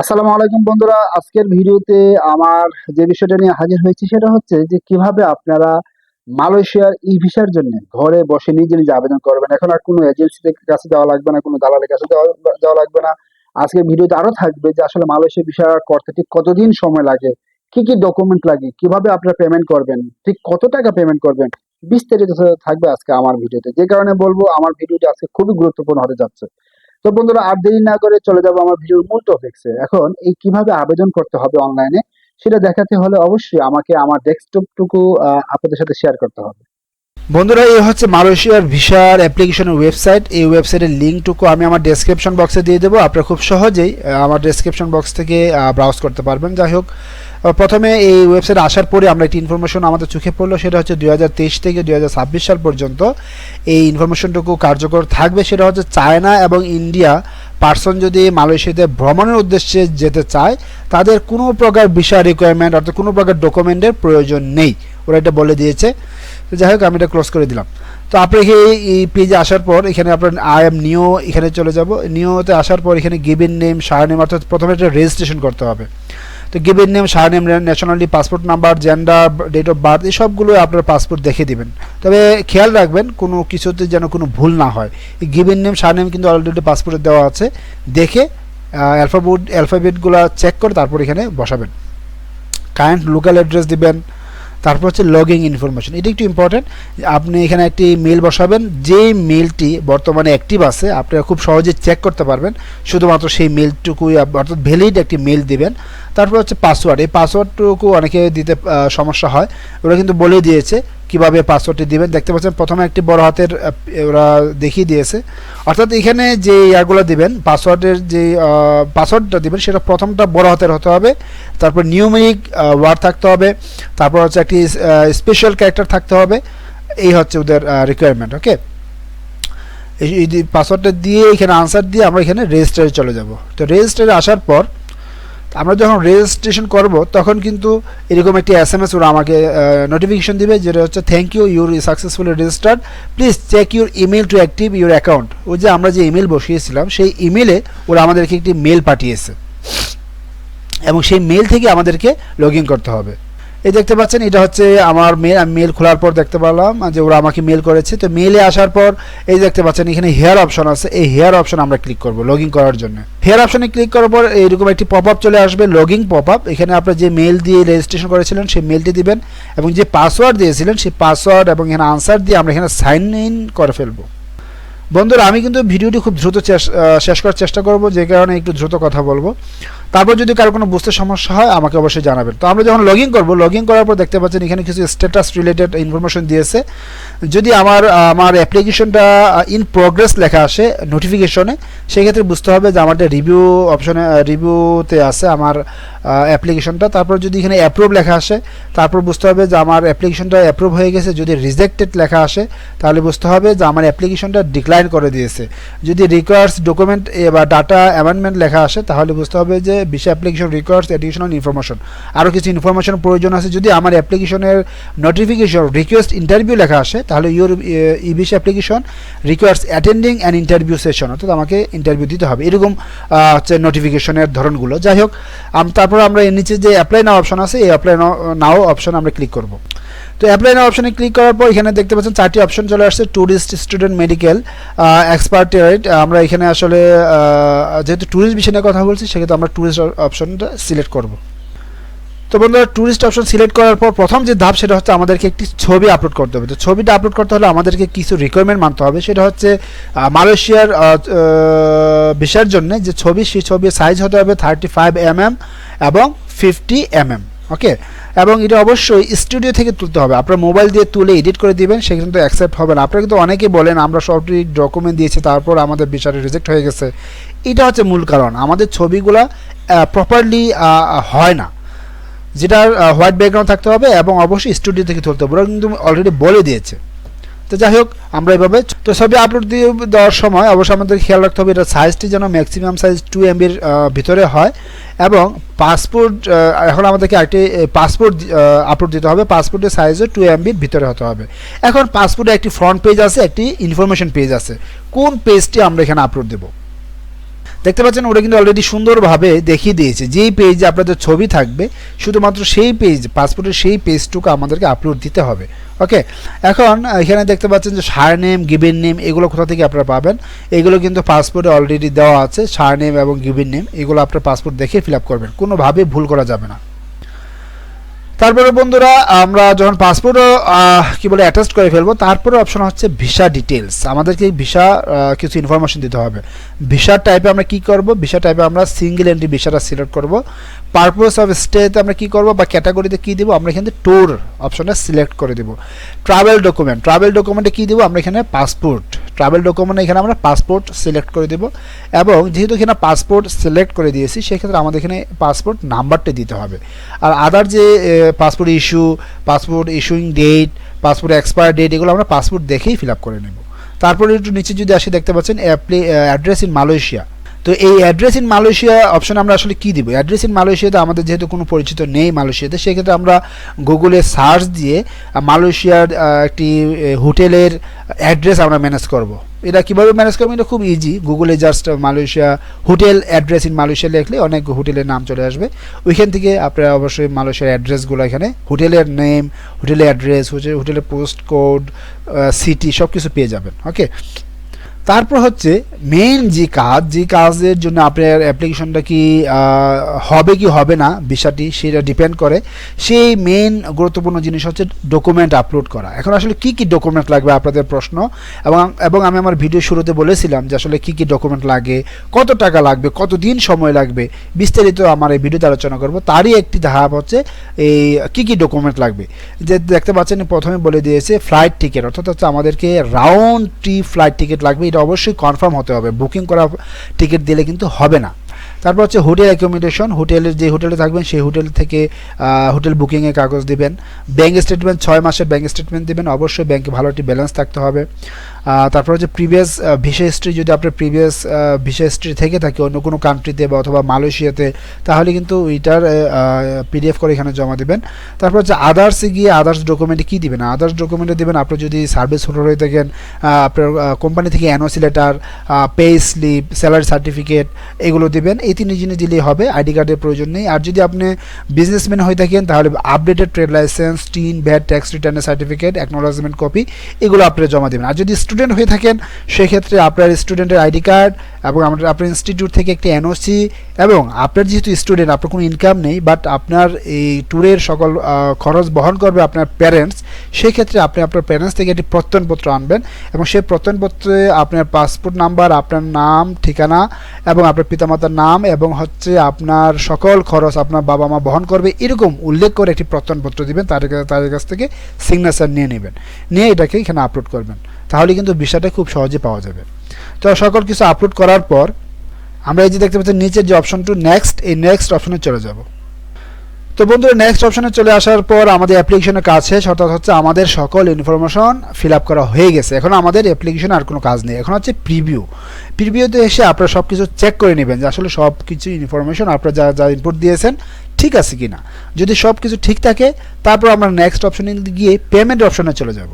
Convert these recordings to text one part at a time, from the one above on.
আসসালামু আলাইকুম বন্ধুরা। আজকের ভিডিওতে আমার যে বিষয়টা নিয়ে হাজির হয়েছি সেটা হচ্ছে যে কীভাবে আপনারা মালয়েশিয়ার ই ভিসার জন্য ঘরে বসে নিজে নিজে আবেদন করবেন। এখন আর কোনো এজেন্সিদের কাছে যাওয়া লাগবে না, কোনো দালালের কাছে যাওয়া লাগবে না। আজকের ভিডিওতে আরও থাকবে যে আসলে মালয়েশিয়া ভিসা করতে ঠিক কতদিন সময় লাগে, কি কি ডকুমেন্ট লাগে, কীভাবে আপনারা পেমেন্ট করবেন, ঠিক কত টাকা পেমেন্ট করবেন, বিস্তারিত থাকবে আজকে আমার ভিডিওতে। যে কারণে বলব, আমার ভিডিওটি আজকে খুবই গুরুত্বপূর্ণ হতে যাচ্ছে। তো বন্ধুরা, আর দেরি না করে চলে যাব আমার ভিডিওর মূল টপিকসে এখন এই কীভাবে আবেদন করতে হবে অনলাইনে সেটা দেখাতে হলে অবশ্যই আমাকে আমার ডেস্কটপটুকু আপনাদের সাথে শেয়ার করতে হবে। বন্ধুরা, এই হচ্ছে মালয়েশিয়ার ভিসার অ্যাপ্লিকেশনের ওয়েবসাইট এই ওয়েবসাইটের লিঙ্কটুকু আমি আমার ডেসক্রিপশন বক্সে দিয়ে দেবো। আপনারা খুব সহজেই আমার ডেসক্রিপশন বক্স থেকে ব্রাউজ করতে পারবেন। যাই হোক প্রথমে এই ওয়েবসাইট আসার পরে আমরা একটি ইনফরমেশন আমাদের চোখে পড়ল, সেটা হচ্ছে দু হাজার তেইশ থেকে দু হাজার ছাব্বিশ সাল পর্যন্ত এই ইনফরমেশনটুকু কার্যকর থাকবে। সেটা হচ্ছে চায়না এবং ইন্ডিয়া পার্সন যদি মালয়েশিয়াতে ভ্রমণের উদ্দেশ্যে যেতে চায়, তাদের কোনো প্রকার ভিসা রিকোয়ারমেন্ট অর্থাৎ কোনো প্রকার ডকুমেন্টের প্রয়োজন নেই। ওরা এটা বলে দিয়েছে। তো যাই হোক, আমি এটা ক্লোজ করে দিলাম। তো আপনি এই এই পেজে আসার পর এখানে আপনার আই এম নিও এখানে চলে যাব। নিওতে আসার পর এখানে গিভেন নেম সার নেম অর্থাৎ প্রথমে একটা রেজিস্ট্রেশন করতে হবে। তো given name surname nationality passport number gender date of birth এই আপনার পাসপোর্ট দেখে দিবেন। তবে খেয়াল রাখবেন, কোনো কিছুতে যেন কোনো ভুল না হয়। গিভেন নেম সার নেম কিন্তু অলরেডি পাসপোর্টে দেওয়া আছে। দেখে অ্যালফাবেট অ্যালফাবেটগুলো চেক করে তারপর এখানে বসাবেন। কারেন্ট লোকাল অ্যাড্রেস দিবেন তারপর হচ্ছে লগিং ইনফরমেশন এটি একটু ইম্পর্টেন্ট আপনি এখানে একটি মেল বসাবেন যে মেলটি বর্তমানে অ্যাক্টিভ আছে, আপনারা খুব সহজে চেক করতে পারবেন। শুধুমাত্র সেই মেলটুকুই অর্থাৎ ভ্যালিড একটি মেল দিবেন। তারপর হচ্ছে পাসওয়ার্ড এই পাসওয়ার্ডটুকু অনেকে দিতে সমস্যা হয়। ওরা কিন্তু বলে দিয়েছে কীভাবে পাসওয়ার্ডটি দিবেন? দেখতে পাচ্ছেন প্রথমে একটি বড় হাতের ওরা দেখিয়ে দিয়েছে। অর্থাৎ এখানে যে ইয়াগুলো দিবেন পাসওয়ার্ডের যে পাসওয়ার্ডটা দিবেন, সেটা প্রথমটা বড় হাতের হতে হবে। তারপর নিউমেরিক ওয়ার্ড থাকতে হবে। তারপর হচ্ছে একটি স্পেশাল ক্যারেক্টার থাকতে হবে। এই হচ্ছে ওদের রিকোয়ারমেন্ট ওকে এই পাসওয়ার্ডটা দিয়ে এখানে আনসার দিয়ে আমরা এখানে রেজিস্টারে চলে যাব। তো রেজিস্টারে আসার পর আমরা যখন রেজিস্ট্রেশন করব, তখন কিন্তু এরকম একটি এস এম এস ওরা আমাকে নোটিফিকেশন দিবে যেটা হচ্ছে thank you you're successfully registered please check your email to active your account ওই যে আমরা যে ইমেল বসিয়েছিলাম, সেই ইমেলে ওরা আমাদেরকে একটি মেল পাঠিয়েছে। এবং সেই মেল থেকে আমাদেরকে লগ করতে হবে। এই দেখতে পাচ্ছেন, এটা হচ্ছে আমার মেল আমি মেল খোলার পর দেখতে পেলাম যে ওরা আমাকে মেল করেছে। তো মেলে আসার পর এই দেখতে পাচ্ছেন, এখানে হেয়ার অপশন আছে। এই হেয়ার অপশন আমরা ক্লিক করব লগ করার জন্য। হেয়ার অপশনে ক্লিক করার পর এরকম একটি পপ আপ চলে আসবে লগিং পপ আপ এখানে আপনার যে মেল দিয়ে রেজিস্ট্রেশন করেছিলেন, সেই মেলটি দিবেন এবং যে পাসওয়ার্ড দিয়েছিলেন, সেই পাসওয়ার্ড এবং এখানে আনসার দিয়ে আমরা এখানে সাইন ইন করে ফেলব। বন্ধুরা, আমি কিন্তু ভিডিওটি খুব দ্রুত শেষ করার চেষ্টা করব, যে কারণে একটু দ্রুত কথা বলব। তারপর যদি কারও কোনো বুঝতে সমস্যা হয়, আমাকে অবশ্যই জানাবেন। তো আমরা যখন লগ ইন করব লগ ইন করার পর দেখতে পাচ্ছেন এখানে কিছু স্ট্যাটাস রিলেটেড ইনফরমেশন দিয়েছে। যদি আমার আমার অ্যাপ্লিকেশনটা ইন প্রোগ্রেস লেখা আসে নোটিফিকেশনে সেক্ষেত্রে বুঝতে হবে যে আমারটা রিভিউ অপশনে রিভিউতে আছে আমার অ্যাপ্লিকেশনটা তারপর যদি এখানে অ্যাপ্রুভ লেখা আসে, তারপর বুঝতে হবে যে আমার অ্যাপ্লিকেশনটা অ্যাপ্রুভ হয়ে গেছে, যদি রিজেক্টেড লেখা আসে, তাহলে বুঝতে হবে যে আমার অ্যাপ্লিকেশনটা ডিক্লাইন করে দিয়েছে। যদি রিকোয়ার্স ডকুমেন্ট বা ডাটা অ্যামেন্ডমেন্ট লেখা আসে, তাহলে বুঝতে হবে যে বিশা অ্যাপ্লিকেশন রিকোয়ার্স অ্যাডিশনাল ইনফরমেশন আরও কিছু ইনফরমেশন প্রয়োজন আছে, যদি আমার অ্যাপ্লিকেশনের নোটিফিকেশন রিকোয়েস্ট ইন্টারভিউ লেখা আসে, তাহলে your e visa application requires attending an interview session অর্থাৎ আমাকে ইন্টারভিউ দিতে হবে। এরকম হচ্ছে নোটিফিকেশনের ধরনগুলো। যাই হোক তারপর আমরা এর নিচে যে অ্যাপ্লাই নাও অপশন আছে, এই অ্যাপ্লাই নাও অপশন আমরা ক্লিক করব। তো অ্যাপ্লাই নাও অপশনে ক্লিক করার পর এখানে দেখতে পাচ্ছেন চারটি অপশন চলে আসছে ট্যুরিস্ট স্টুডেন্ট মেডিকেল এক্সপার্টেড আমরা এখানে আসলে যেহেতু ট্যুরিস্ট বিষয় নিয়ে কথা বলছি, সেক্ষেত্রে আমরা ট্যুরিস্ট অপশনটা সিলেক্ট করব। তো বন্ধুরা ট্যুরিস্ট অপশন সিলেক্ট করার পর প্রথম যে ধাপ সেটা হচ্ছে আমাদেরকে একটি ছবি আপলোড করতে হবে। তো ছবিটা আপলোড করতে হলে আমাদেরকে কিছু রিকোয়ারমেন্ট মানতে হবে। সেটা হচ্ছে মালয়েশিয়ার বিষয়ের জন্য যে ছবি, সেই ছবির সাইজ হতে হবে থার্টি ফাইভ এমএম এবং ফিফটি এমএম ওকে? এবং এটা অবশ্যই স্টুডিও থেকে তুলতে হবে। আপনার মোবাইল দিয়ে তুলে এডিট করে দিবেন সে কিন্তু অ্যাকসেপ্ট হবে না। আপনারা কিন্তু অনেকেই বলেন, আমরা সবটি ডকুমেন্ট দিয়েছি, তারপর আমাদের বিচারে রিজেক্ট হয়ে গেছে। এটা হচ্ছে মূল কারণ। আমাদের ছবিগুলা প্রপারলি হয় না। যেটার হোয়াইট ব্যাকগ্রাউন্ড থাকতে হবে এবং অবশ্যই স্টুডিও থেকে তুলতে হবে। ওরা কিন্তু অলরেডি বলে দিয়েছে। তো যাই হোক, আমরা এভাবে তো ছবি আপলোড দিয়ে দেওয়ার সময় অবশ্যই আমাদের খেয়াল রাখতে হবে, এটা সাইজটি যেন ম্যাক্সিমাম সাইজ টু এমবির ভিতরে হয় এবং পাসপোর্ট এখন আমাদেরকে একটি পাসপোর্ট আপলোড দিতে হবে পাসপোর্টের সাইজও টু এমবির ভিতরে হতে হবে। এখন পাসপোর্টে একটি ফ্রন্ট পেজ আছে, একটি ইনফরমেশন পেজ আছে। কোন পেজটি আমরা এখানে আপলোড দেবো? দেখতে পাচ্ছেন ওরা কিন্তু অলরেডি সুন্দরভাবে দেখিয়ে দিয়েছে। যেই পেজে আপনাদের ছবি থাকবে, শুধুমাত্র সেই পেজ পাসপোর্টের সেই পেজটুকু আমাদেরকে আপলোড দিতে হবে। ওকে এখন এখানে দেখতে পাচ্ছেন যে সার নেম গিভেন নেম এগুলো কোথা থেকে আপনারা পাবেন? এগুলো কিন্তু পাসপোর্টে অলরেডি দেওয়া আছে সার নেম এবং গিভেন নেম এগুলো আপনার পাসপোর্ট দেখে ফিল আপ করবেন। কোনোভাবে ভুল করা যাবে না। তারপরে বন্ধুরা, আমরা যখন পাসপোর্টও কি বলে অ্যাটাচ করে ফেলব, তারপরে অপশন হচ্ছে ভিসা ডিটেলস আমাদেরকে ভিসা কিছু ইনফরমেশন দিতে হবে। ভিসা টাইপে আমরা কি করব? ভিসা টাইপে আমরা সিঙ্গেল এন্ট্রি ভিসাটা সিলেক্ট করব। পারপোজ অফ স্টেতে আমরা কি করব বা ক্যাটাগরিতে কি দিব? আমরা এখানে ট্যুর অপশনটা সিলেক্ট করে দেব। ট্রাভেল ডকুমেন্ট ট্রাভেল ডকুমেন্টে কি দিব? আমরা এখানে পাসপোর্ট ট্রাভেল ডকুমেন্ট এখানে আমরা পাসপোর্ট সিলেক্ট করে দেব। এবং যেহেতু এখানে পাসপোর্ট সিলেক্ট করে দিয়েছি, সেক্ষেত্রে আমাদের এখানে পাসপোর্ট নাম্বারটা দিতে হবে। আর আদার যে passport issue passport issuing date passport expire date এগুলো আমরা পাসপোর্ট দেখেই ফিল আপ করে নেব। তারপরে একটু নিচে যদি আসি, দেখতে পাচ্ছেন অ্যাড্রেস ইন মালয়েশিয়া তো এই অ্যাড্রেস ইন মালয়েশিয়া অপশন আমরা আসলে কি দিব? অ্যাড্রেস ইন মালয়েশিয়াতে আমাদের যেহেতু কোনো পরিচিত নেই মালয়েশিয়াতে, সেক্ষেত্রে আমরা গুগলে সার্চ দিয়ে মালয়েশিয়ার একটি হোটেলের অ্যাড্রেস আমরা ম্যানেজ করব। এটা কীভাবে ম্যানেজ করব? এটা খুব ইজি গুগলে just Malaysia hotel address in Malaysia লিখলে অনেক হোটেলের নাম চলে আসবে। ওইখান থেকে আপনারা অবশ্যই মালয়েশিয়ার অ্যাড্রেসগুলো এখানে, হোটেলের নেম হোটেলের অ্যাড্রেস হোটেলের পোস্ট কোড সিটি সব কিছু পেয়ে যাবেন। ওকে তারপর হচ্ছে মেইন যে কাজ, যে কাজের জন্য আপনার অ্যাপ্লিকেশনটা কি হবে কি হবে না, বিষয়টি সেটা ডিপেন্ড করে। সেই মেইন গুরুত্বপূর্ণ জিনিস হচ্ছে ডকুমেন্ট আপলোড করা। এখন আসলে কি কি ডকুমেন্ট লাগবে আপনাদের প্রশ্ন? এবং এবং আমি আমার ভিডিও শুরুতে বলেছিলাম যে আসলে কি কি ডকুমেন্ট লাগে, কত টাকা লাগবে কত দিন সময় লাগবে, বিস্তারিত আমার এই ভিডিওতে আলোচনা করব। তারই একটি ধাপ হচ্ছে এই কি কি ডকুমেন্ট লাগবে। যে দেখতে পাচ্ছেন প্রথমে বলে দিয়েছে ফ্লাইট টিকিট অর্থাৎ হচ্ছে আমাদেরকে রাউন্ড ট্রিপ ফ্লাইট টিকিট লাগবে। এটা অবশ্যই কনফার্ম হতে হবে। বুকিং করা টিকিট দিলে কিন্তু হবে না। তারপর হচ্ছে হোটেল অ্যাকোমোডেশন হোটেলের যে হোটেলে থাকবেন, সেই হোটেল থেকে হোটেল বুকিংয়ের কাগজ দিবেন। ব্যাঙ্ক স্টেটমেন্ট ছয় মাসের ব্যাঙ্ক স্টেটমেন্ট দেবেন। অবশ্যই ব্যাঙ্কে ভালো একটি ব্যালেন্স থাকতে হবে। তারপর হচ্ছে প্রিভিয়াস ভিসা হিস্ট্রি যদি আপনার প্রিভিয়াস ভিসা হিস্ট্রি থেকে থাকে অন্য কোনো কান্ট্রিতে বা অথবা মালয়েশিয়াতে, তাহলে কিন্তু ওইটার পিডিএফ করে এখানে জমা দেবেন। তারপর হচ্ছে আদার্সে গিয়ে আদার্স ডকুমেন্টে কী দেবেন? আদার্স ডকুমেন্টে দেবেন আপনি যদি সার্ভিস হোল্ডার হয়ে থাকেন আপনার কোম্পানি থেকে NOC letter pay slip salary certificate এগুলো দেবেন। এই তিন জিনিস দিলেই হবে আইডি কার্ডের প্রয়োজন নেই। আর যদি আপনি বিজনেসম্যান হয়ে থাকেন, তাহলে updated trade licence TIN VAT tax রিটার্নের সার্টিফিকেট অ্যাকনোলজমেন্ট কপি এগুলো আপনারা জমা দেবেন। আর যদি স্টুডেন্ট হয়ে থাকেন, সেক্ষেত্রে আপনার স্টুডেন্টের আইডি কার্ড এবং আমাদের, আপনার ইনস্টিটিউট থেকে একটি এনওসি এবং আপনার যেহেতু স্টুডেন্ট আপনার কোনো ইনকাম নেই বাট আপনার এই ট্যুরের সকল খরচ বহন করবে আপনার প্যারেন্টস সেক্ষেত্রে আপনি আপনার প্যারেন্টস থেকে একটি প্রত্যয়নপত্র আনবেন এবং সেই প্রত্যয়নপত্রে আপনার পাসপোর্ট নাম্বার আপনার নাম, ঠিকানা এবং আপনার পিতামাতার নাম এবং হচ্ছে আপনার সকল খরচ আপনার বাবা মা বহন করবে এরকম উল্লেখ করে একটি প্রত্যয়নপত্র দিবেন তাদের তাদের কাছ থেকে সিগনেচার নিয়ে নেবেন। নিয়ে এটাকে এখানে আপলোড করবেন। তাহলে কিন্তু বিষয়টা খুব সহজে পাওয়া যাবে। তো সকল কিছু আপলোড করার পর আমরা এই যে দেখতে পাচ্ছি নিচের যে অপশনটু নেক্সট এই নেক্সট অপশনে চলে যাব। তো বন্ধুরা নেক্সট অপশনে চলে আসার পর আমাদের অ্যাপ্লিকেশনের কাজ শেষ, অর্থাৎ হচ্ছে আমাদের সকল ইনফরমেশন ফিল আপ করা হয়ে গেছে। এখন আমাদের অ্যাপ্লিকেশন আর কোনো কাজ নেই। এখন হচ্ছে প্রিভিউ প্রিভিউতে এসে আপনারা সব কিছু চেক করে নেবেন যে আসলে সব কিছু ইনফরমেশন আপনারা যা যা ইনপুট দিয়েছেন ঠিক আছে কি না যদি সব কিছু ঠিক থাকে, তারপর আমরা নেক্সট অপশনে গিয়ে পেমেন্ট অপশনে চলে যাব।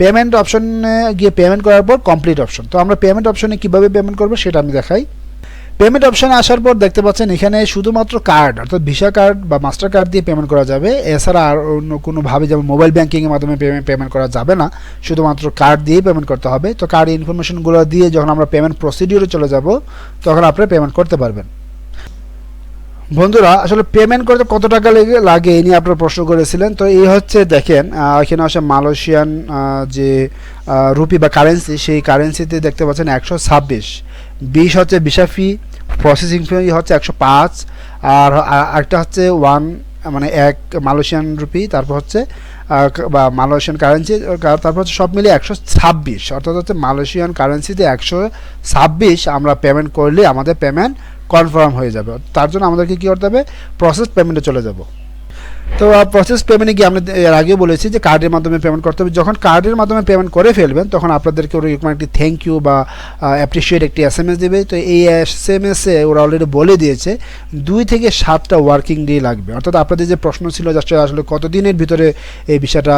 পেমেন্ট অপশনে গিয়ে পেমেন্ট করার পর কমপ্লিট অপশন তো আমরা পেমেন্ট অপশনে কীভাবে পেমেন্ট করব সেটা আমি দেখাই। পেমেন্ট অপশানে আসার পর দেখতে পাচ্ছেন এখানে শুধুমাত্র কার্ড অর্থাৎ ভিসা কার্ড বা মাস্টার কার্ড দিয়ে পেমেন্ট করা যাবে। এছাড়া আর অন্য কোনোভাবে যেমন মোবাইল ব্যাঙ্কিংয়ের মাধ্যমে পেমেন্ট করা যাবে না, শুধুমাত্র কার্ড দিয়েই পেমেন্ট করতে হবে। তো কার্ড ইনফরমেশনগুলো দিয়ে যখন আমরা পেমেন্ট প্রসিডিওরে চলে যাব, তখন আপনারা পেমেন্ট করতে পারবেন। বন্ধুরা, আসলে পেমেন্ট করতে কত টাকা লেগে লাগে এই নিয়ে আপনারা প্রশ্ন করেছিলেন। তো এই হচ্ছে দেখেন এখানে আসে মালয়েশিয়ান যে রুপি বা কারেন্সি সেই কারেন্সিতে দেখতে পাচ্ছেন একশো ছাব্বিশ। বিশ হচ্ছে ভিসা ফি প্রসেসিং ফি হচ্ছে একশো পাঁচ, আর আরেকটা হচ্ছে ওয়ান মানে এক মালয়েশিয়ান রুপি তারপর হচ্ছে বা মালয়েশিয়ান কারেন্সি তারপর হচ্ছে সব মিলিয়ে একশো ছাব্বিশ, অর্থাৎ হচ্ছে মালয়েশিয়ান কারেন্সিতে একশো ছাব্বিশ আমরা পেমেন্ট করলে আমাদের পেমেন্ট কনফার্ম হয়ে যাবে। তার জন্য আমাদেরকে কী করতে হবে? প্রসেস পেমেন্টে চলে যাব। তো প্রসেস পেমেন্টে গিয়ে আমরা এর আগে বলেছি যে কার্ডের মাধ্যমে পেমেন্ট করতে হবে। যখন কার্ডের মাধ্যমে পেমেন্ট করে ফেলবেন, তখন আপনাদেরকে ওরা এরকম একটি থ্যাংক ইউ বা অ্যাপ্রিসিয়েট একটি এস এম এস দেবে। তো এই এস এম এসে ওরা অলরেডি বলে দিয়েছে, দুই থেকে সাতটা ওয়ার্কিং ডে লাগবে। অর্থাৎ আপনাদের যে প্রশ্ন ছিল যে আসলে কতদিনের ভিতরে এই বিষয়টা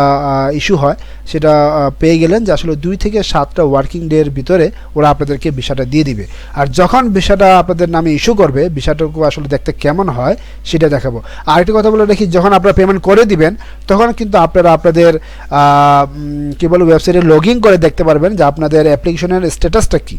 ইস্যু হয়, সেটা পেয়ে গেলেন যে আসলে দুই থেকে সাতটা ওয়ার্কিং ডের ভিতরে ওরা আপনাদেরকে বিষয়টা দিয়ে দিবে। আর যখন বিষয়টা আপনাদের নামে ইস্যু করবে বিষয়টাকে আসলে দেখতে কেমন হয়, সেটা দেখাবো। আরেকটি কথা বলে রাখি, যখন আপনারা পেমেন্ট করে দিবেন, তখন কিন্তু আপনারা আপনাদের কি বলব ওয়েবসাইটে লগ করে দেখতে পারবেন যে আপনাদের অ্যাপ্লিকেশনের স্ট্যাটাসটা কী।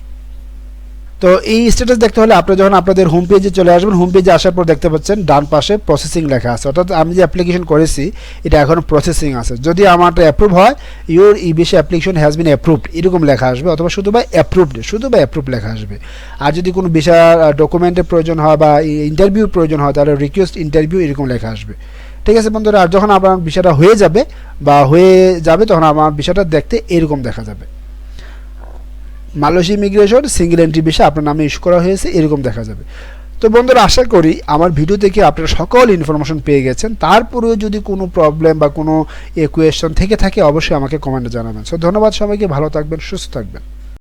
তো এই স্ট্যাটাস দেখতে হলে আপনারা যখন আপনাদের হোম পেজে চলে আসবেন হোম পেজে আসার পর দেখতে পাচ্ছেন ডান পাশে প্রসেসিং লেখা আছে। অর্থাৎ আমি যে অ্যাপ্লিকেশন করেছি, এটা এখনও প্রসেসিং আছে। যদি আমারটা অ্যাপ্রুভ হয় ইউর ই বিশে অ্যাপ্লিকেশন হ্যাজ বিন অ্যাপ্রুভড এরকম লেখা আসবে। অথবা শুধু বা অ্যাপ্রুভড শুধু বা অ্যাপ্রুভ লেখা আসবে। আর যদি কোনো বিষয় ডকুমেন্টের প্রয়োজন হয় বা ইন্টারভিউ প্রয়োজন হয়, তাহলে রিকোয়েস্ট ইন্টারভিউ এরকম লেখা আসবে। ঠিক আছে বন্ধুরা, আর যখন আপনার বিষয়টা হয়ে যাবে বা হয়ে যাবে, তখন আমার বিষয়টা দেখতে এরকম দেখা যাবে। মালয়েশিয়া ইমিগ্রেশন সিঙ্গেল এন্ট্রি বিষয় আপনার নামে ইস্যু করা হয়েছে, এরকম দেখা যাবে। তো বন্ধুরা, আশা করি আমার ভিডিও থেকে আপনারা সকল ইনফরমেশন পেয়ে গেছেন। তারপরেও যদি কোনো প্রবলেম বা কোনো একুয়েশন থেকে থাকে, অবশ্যই আমাকে কমেন্টে জানাবেন। সো ধন্যবাদ সবাইকে, ভালো থাকবেন, সুস্থ থাকবেন।